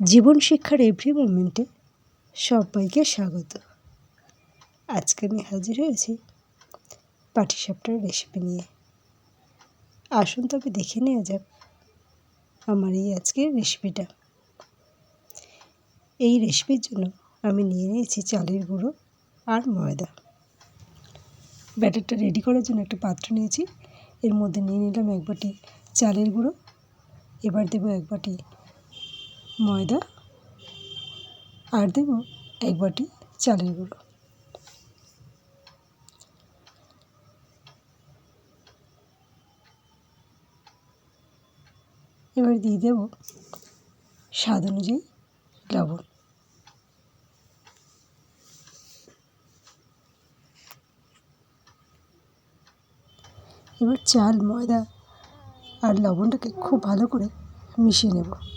জীবন শিক্ষার এভরি মোমেন্টে সবাইকে স্বাগত। আজকে আমি হাজির হয়েছি পাটিসাপটার রেসিপি নিয়ে। আসুন তবে দেখে নেওয়া যাক আমার এই আজকের রেসিপিটা এই রেসিপির জন্য আমি নিয়ে নিয়েছি চালের গুঁড়ো আর ময়দা। ব্যাটারটা রেডি করার জন্য একটা পাত্র নিয়েছি। এর মধ্যে নিয়ে নিলাম এক বাটি চালের গুঁড়ো। এবার দেবো এক বাটি ময়দা আর দেব এক বাটি চালের গুঁড়ো। এবার দিয়ে দেব স্বাদ অনুযায়ী লবণ। এবার চাল, ময়দা আর লবণটাকে খুব ভালো করে মিশিয়ে নেব।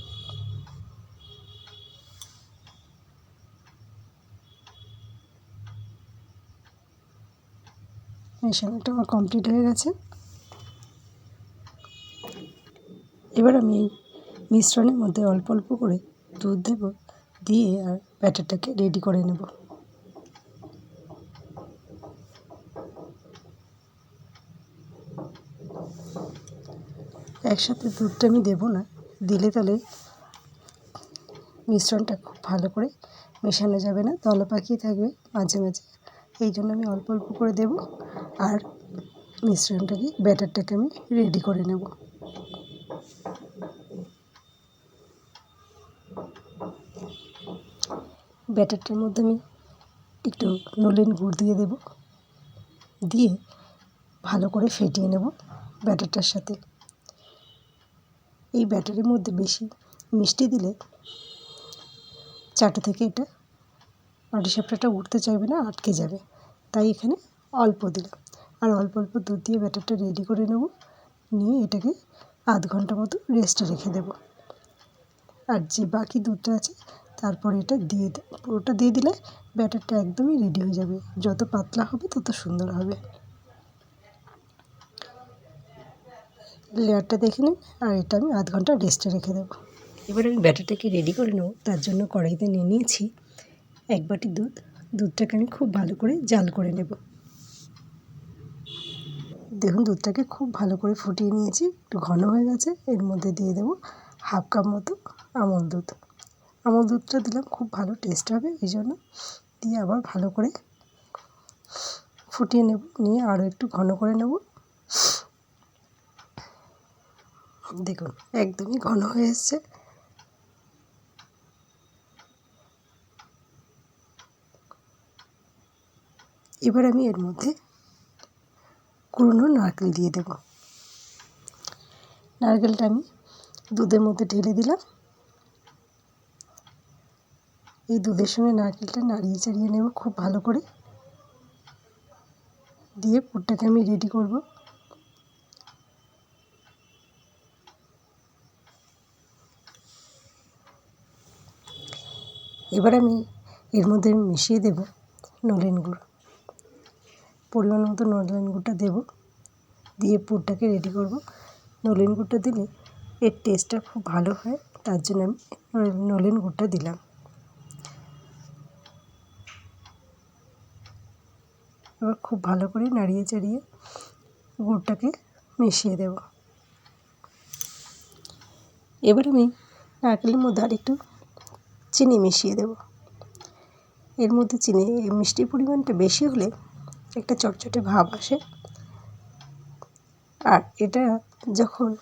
মেশানোটা আমার কমপ্লিট হয়ে গেছে। এবার আমি মিশ্রণের মধ্যে অল্প অল্প করে দুধ দেব, দিয়ে আর ব্যাটারটাকে রেডি করে নেব। একসাথে দুধটা আমি দেবো না, দিলে তাহলে মিশ্রণটা খুব ভালো করে মেশানো যাবে না তলা পাকিয়ে থাকবে মাঝে মাঝে। এই জন্য আমি অল্প অল্প করে দেব। আর মিশ্রণটাকে ব্যাটারটাকে আমি রেডি করে নেব। ব্যাটারটার মধ্যে আমি একটু নলেন গুড় দিয়ে দেব। দিয়ে ভালো করে ফেটিয়ে নেব ব্যাটারটার সাথে। এই ব্যাটারের মধ্যে বেশি মিষ্টি দিলে চাটু থেকে এটা পাটিসাপটাটা উঠতে চাইবে না, আটকে যাবে। তাই এখানে অল্প দিলাম। আর অল্প অল্প দুধ দিয়ে ব্যাটারটা রেডি করে নেব। নিয়ে এটাকে আধ ঘণ্টা মতো রেস্টে রেখে দেব। আর যে বাকি দুধটা আছে, তারপরে এটা দিয়ে পুরোটা দিয়ে দিলে ব্যাটারটা একদমই রেডি হয়ে যাবে। যত পাতলা হবে, তত সুন্দর হবে। লেয়ারটা দেখে নিন, আর এটা আমি আধ ঘণ্টা রেস্টে রেখে দেবো। এবার আমি ব্যাটারটাকে রেডি করে নেব? তার জন্য কড়াইতে নিয়ে নিয়েছি এক বাটি দুধ। দুধটাকে আমি খুব ভালো করে জাল করে নেব। দেখুন, দুধটাকে খুব ভালো করে ফুটিয়ে নিয়েছি। একটু ঘন হয়ে গেছে, এর মধ্যে দিয়ে দেবো হাফ কাপ মতো আমল দুধ। আমল দুধটা দিলাম, খুব ভালো টেস্ট হবে, এই জন্য দিয়ে আবার ভালো করে ফুটিয়ে নেব, নিয়ে আরও একটু ঘন করে নেব। দেখুন, একদমই ঘন হয়ে এসছে। এবার আমি এর মধ্যে কুড়নো নারকেল দিয়ে দেব। নারকেলটা আমি দুধের মধ্যে ঢেলে দিলাম। এই দুধের সঙ্গে নারকেলটা নাড়িয়ে চাড়িয়ে নেব খুব ভালো করে। দিয়ে পুরটাকে আমি রেডি করব। এবার আমি এর মধ্যে মিশিয়ে দেব নলেন গুড়। পরিমাণ মতো নলেন গুড়টা দেবো। দিয়ে পুরটাকে রেডি করব। নলেন গুড়টা দিলে এর টেস্টটা খুব ভালো হয়, তার জন্য আমি নলেন গুড়টা দিলাম। এবার খুব ভালো করে নাড়িয়ে চাড়িয়ে গুড়টাকে মিশিয়ে দেব। এবার আমি নারকেলের মধ্যে আর একটু চিনি মিশিয়ে দেব। এর মধ্যে চিনি মিষ্টির পরিমাণটা বেশি হলে একটা চটচটে ভাব আসে। আর এটা যখন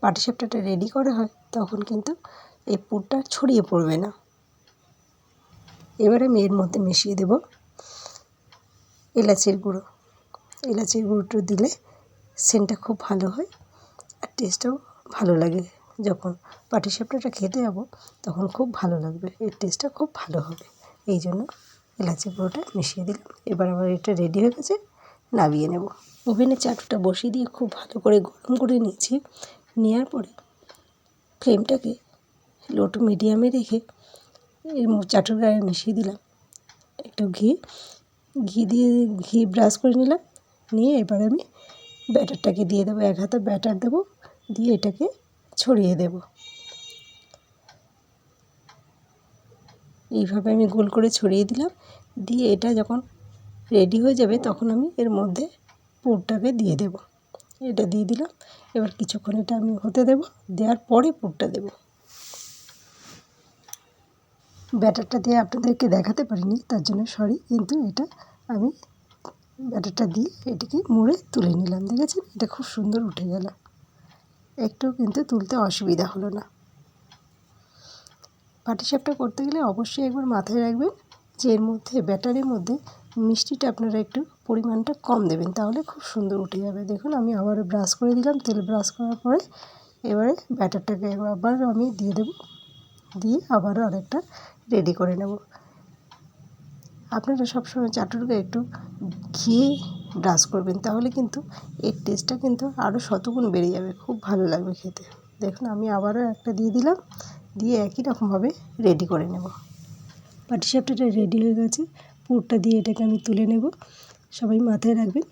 পাটিসাপটাটা রেডি করা হয়, তখন কিন্তু এই পুরটা ছড়িয়ে পড়বে না। এবার আমি এর মধ্যে মিশিয়ে দেব এলাচির গুঁড়ো। এলাচির গুঁড়োটা দিলে সেন্টটা খুব ভালো হয় আর টেস্টটাও ভালো লাগে। যখন পাটিসাপটাটা খেতে যাব, তখন খুব ভালো লাগবে। এর টেস্টটা খুব ভালো হবে। এই জন্য এলাচি গুঁড়োটা মিশিয়ে দিলাম। এবার আবার এটা রেডি হয়ে গেছে নামিয়ে নেব। ওভেনে চাটুটা বসিয়ে দিয়ে খুব ভালো করে গরম করে নিয়েছি। নেওয়ার পরে ফ্লেমটাকে লো টু মিডিয়ামে রেখে এর চাটুর গায়ে মিশিয়ে দিলাম। একটু ঘি। ঘি দিয়ে ঘি ব্রাশ করে নিলাম। নিয়ে এবার আমি ব্যাটারটাকে দিয়ে দেবো, এক হাতে ব্যাটার দেবো। দিয়ে এটাকে ছড়িয়ে দেবো। এইভাবে আমি গোল করে ছড়িয়ে দিলাম। দিয়ে এটা যখন রেডি হয়ে যাবে, তখন আমি এর মধ্যে পুরটাকে দিয়ে দেব। এটা দিয়ে দিলাম। এবার কিছুক্ষণ এটা আমি হতে দেব। দেওয়ার পরে পুরটা দেব। ব্যাটারটা দিয়ে আপনাদেরকে দেখাতে পারিনি, তার জন্য সরি কিন্তু এটা আমি ব্যাটারটা দিয়ে এটিকে মুড়ে তুলে নিলাম। দেখেছেন? এটা খুব সুন্দর উঠে গেল। একটু কিন্তু তুলতে অসুবিধা হলো না। পাটিসাপটা করতে গেলে অবশ্যই একবার মাথায় রাখবেন যে এর মধ্যে, ব্যাটারের মধ্যে মিষ্টিটা আপনারা একটু পরিমাণটা কম দেবেন। তাহলে খুব সুন্দর উঠে যাবে। দেখুন, আমি আবারও ব্রাশ করে দিলাম। তেল ব্রাশ করার পরে এবারে ব্যাটারটাকে আবার আমি দিয়ে দেব। দিয়ে আবারও আরেকটা রেডি করে নেব। আপনারা সবসময় চাটুরকে একটু ঘি ব্রাশ করবেন, তাহলে কিন্তু এর টেস্টটা কিন্তু আরও শতগুণ বেড়ে যাবে। খুব ভালো লাগবে খেতে। দেখুন, আমি আবারও একটা দিয়ে দিলাম। দিয়ে একই রকমভাবে রেডি করে নেব। পাটিসাপটাটা রেডি হয়ে গেছে। পুরটা দিয়ে এটাকে আমি তুলে নেব। সবাই মাথায় রাখবেন,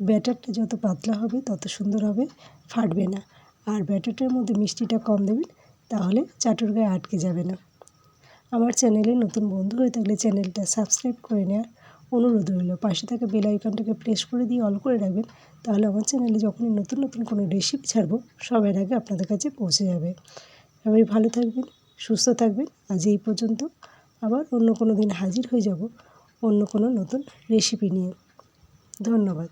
ব্যাটারটা যত পাতলা হবে তত সুন্দর হবে, ফাটবে না। আর ব্যাটারটার মধ্যে মিষ্টিটা কম দেবেন, তাহলে চাটুর গায়ে আটকে যাবে না। আমার চ্যানেলে নতুন বন্ধু হয়ে থাকলে চ্যানেলটা সাবস্ক্রাইব করে নেওয়ার অনুরোধ রইল। পাশে থাকা বেল আইকনটাকে প্রেস করে দিয়ে অল করে রাখবেন, তাহলে আমার চ্যানেলে যখনই নতুন নতুন কোনো রেসিপি ছাড়বো সবার আগে আপনাদের কাছে পৌঁছে যাবে। সবাই ভালো থাকবেন, সুস্থ থাকবেন। আজ এই পর্যন্ত। আবার অন্য কোনো দিন হাজির হয়ে যাব অন্য কোনো নতুন রেসিপি নিয়ে। ধন্যবাদ।